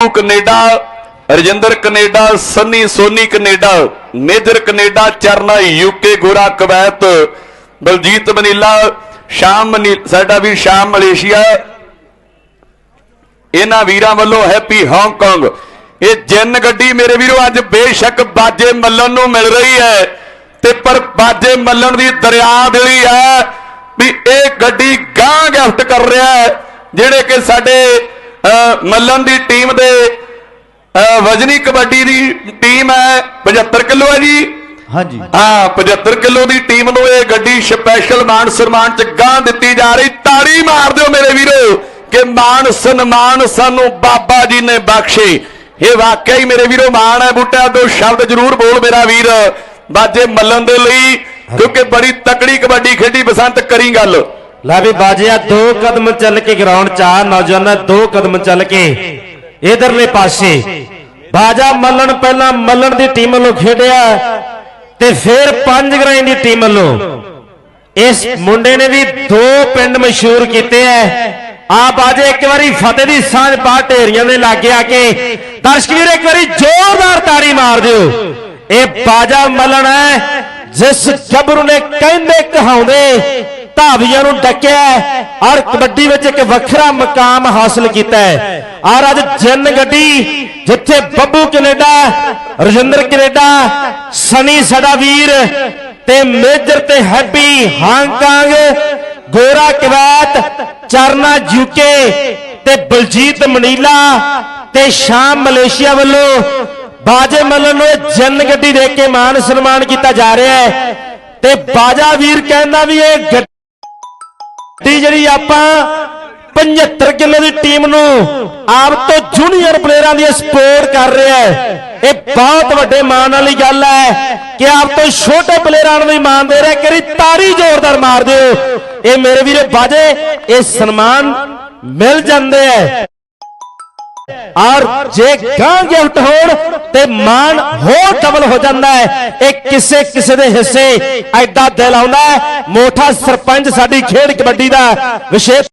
Canada, Rajinder Canada, Sunny Soni Canada, Major Canada Charna UK, Gora, Kuwait, Baljeet Manila, Sham ਸਾਡਾ ਵੀ ਸ਼ਾਮ Malaysia. ਇਹਨਾਂ ਵੀਰਾਂ ਵੱਲੋਂ happy Hong Kong ਇਹ ਜਿੰਨ ਗੱਡੀ ਮੇਰੇ ਵੀਰੋ, ਅੱਜ ਬੇਸ਼ੱਕ ਬਾਜੇ ਮੱਲਣ ਨੂੰ ਮਿਲ ਰਹੀ ਹੈ। ਤੇ ਪਰ ਬਾਜੇ ਮੱਲਣ ਦੀ ਦਰਿਆ ਦਿਲੀ ਹੈ ਵੀ ਇਹ ਗੱਡੀ ਗਾਂ ਗਿਫਟ ਕਰ ਰਿਹਾ ਹੈ, ਜਿਹੜੇ ਕਿ ਸਾਡੇ ਮੱਲਣ ਦੀ ਟੀਮ ਦੇ ਵਜਨੀ ਕਬੱਡੀ ਦੀ ਟੀਮ ਹੈ 75 ਕਿਲੋ ਹੈ ਜੀ। ਹਾਂਜੀ। ਹਾਂ 75 ਕਿਲੋ ਦੀ ਟੀਮ ਨੂੰ ਇਹ ਗੱਡੀ ਸਪੈਸ਼ਲ ਮਾਨ ਸਨਮਾਨ ਚ ਗਾਂ ਦਿੱਤੀ ਜਾ ਰਹੀ। ਤਾੜੀ ਮਾਰ ਦਿਓ ਮੇਰੇ ਵੀਰੋ ਕਿ ਮਾਨ ਸਨਮਾਨ ਸਾਨੂੰ ਬਾਬਾ ਜੀ ਨੇ ਬਖਸ਼ੇ। ਇਹ ਵਾਕਿਆ ਹੀ ਮੇਰੇ ਵੀਰੋ ਮਾਣ ਹੈ ਬੂਟਾ ਦੋ ਸ਼ਬਦ ਜ਼ਰੂਰ ਬੋਲ ਮੇਰਾ ਵੀਰ। ਬਾਜੇ ਮੱਲਣ ਦੇ ਲਈ ਕਿਉਂਕਿ ਬੜੀ ਤਕੜੀ ਕਬੱਡੀ ਖੇਡੀ ਬਸੰਤ ਕਰੀ ਗੱਲ। ਲੈ ਵੀ ਬਾਜਿਆ, ਦੋ ਕਦਮ ਚੱਲ ਕੇ ਗਰਾਊਂਡ ਚ ਆ ਨੌਜਵਾਨਾਂ ਦੋ ਕਦਮ ਚੱਲ ਕੇ ਇਧਰਲੇ ਪਾਸੇ। ਬਾਜਾ ਮੱਲਣ ਪਹਿਲਾਂ ਮੱਲਣ ਦੀ ਟੀਮ ਵੱਲੋਂ ਖੇਡਿਆ ਤੇ ਫਿਰ ਪੰਜ ਗਰਾਈਂ ਦੀ ਟੀਮ ਵੱਲੋਂ। ਇਸ ਮੁੰਡੇ ਨੇ ਵੀ ਦੋ ਪਿੰਡ ਮਸ਼ਹੂਰ ਕੀਤੇ ਐ। ਆ ਬਾਜੇ, ਇੱਕ ਵਾਰੀ ਫਤਿਹ ਦੀ ਸਾਂਝ ਪਾ ਢੇਰੀਆਂ ਦੇ ਲਾਗੇ ਆ ਕੇ। ਦਰਸ਼ਕ ਵੀਰ, ਇੱਕ ਵਾਰੀ ਜ਼ੋਰਦਾਰ ਤਾੜੀ ਮਾਰ ਦਿਓ। ਇਹ ਬਾਜਾ ਮੱਲਣ ਹੈ ਜਿਸ ਗੱਭਰੂ ਨੇ ਕਹਿੰਦੇ ਕਹਾਉਂਦੇ ਧਾਵੀਆਂ ਨੂੰ ਡੱਕਿਆ ਔਰ ਕਬੱਡੀ ਵਿੱਚ ਇੱਕ ਵੱਖਰਾ ਮਕਾਮ ਹਾਸਲ ਕੀਤਾ ਹੈ। ਔਰ ਅੱਜ ਜਨ ਗੱਡੀ ਜਿੱਥੇ ਬੱਬੂ ਕੈਨੇਡਾ, ਰਜਿੰਦਰ ਕੈਨੇਡਾ, ਸਨੀ ਸਾਡਾ ਵੀਰ ਤੇ ਮੇਜਰ ਤੇ Happy Hong Kong, Gora Kuwait, Charna UK ਤੇ ਬਲਜੀਤ ਮਨੀਲਾ ਤੇ ਸ਼ਾਮ ਮਲੇਸ਼ੀਆ ਵੱਲੋਂ ਬਾਜੇ ਮੱਲਨ ਨੂੰ ਇਹ ਜਿੰਨ ਗੱਡੀ ਦੇ ਕੇ ਮਾਨ ਸਨਮਾਨ ਕੀਤਾ ਜਾ ਰਿਹਾ ਹੈ। ਤੇ ਬਾਜਾ ਵੀਰ ਕਹਿੰਦਾ ਵੀ ਇਹ ਗੱਡੀ ਜਿਹੜੀ ਆਪਾਂ 75 ਕਿਲੋ ਦੀ ਟੀਮ ਨੂੰ ਆਪ ਤੋਂ ਜੂਨੀਅਰ ਪਲੇਅਰਾਂ ਦੀ ਸਪੋਰਟ ਕਰ ਰਿਹਾ ਹੈ, ਇਹ ਬਹੁਤ ਵੱਡੇ ਮਾਣ ਵਾਲੀ ਗੱਲ ਹੈ ਕਿ ਆਪ ਤੋਂ ਛੋਟੇ ਪਲੇਅਰਾਂ ਨੂੰ ਵੀ ਮਾਣ ਦੇ ਰਿਹਾ ਕਰੀ ਤਾਰੀ ਜ਼ੋਰਦਾਰ ਮਾਰ ਦਿਓ। ਇਹ ਮੇਰੇ ਵੀਰੇ ਬਾਜੇ ਇਹ ਸਨਮਾਨ ਮਿਲ ਜਾਂਦੇ ਹੈ। ਔਰ ਜੇ ਗਾਂ ਗਿਫਟ ਹੋਣ ਤੇ ਮਾਣ ਹੋਰ ਡਬਲ ਹੋ ਜਾਂਦਾ ਹੈ, ਇਹ ਕਿਸੇ ਕਿਸੇ ਦੇ ਹਿੱਸੇ ਐਡਾ ਦਿਲ ਆਉਂਦਾ ਹੈ। ਮੋਠਾ ਸਰਪੰਚ ਸਾਡੀ ਖੇਡ ਕਬੱਡੀ ਦਾ ਵਿਸ਼ੇਸ਼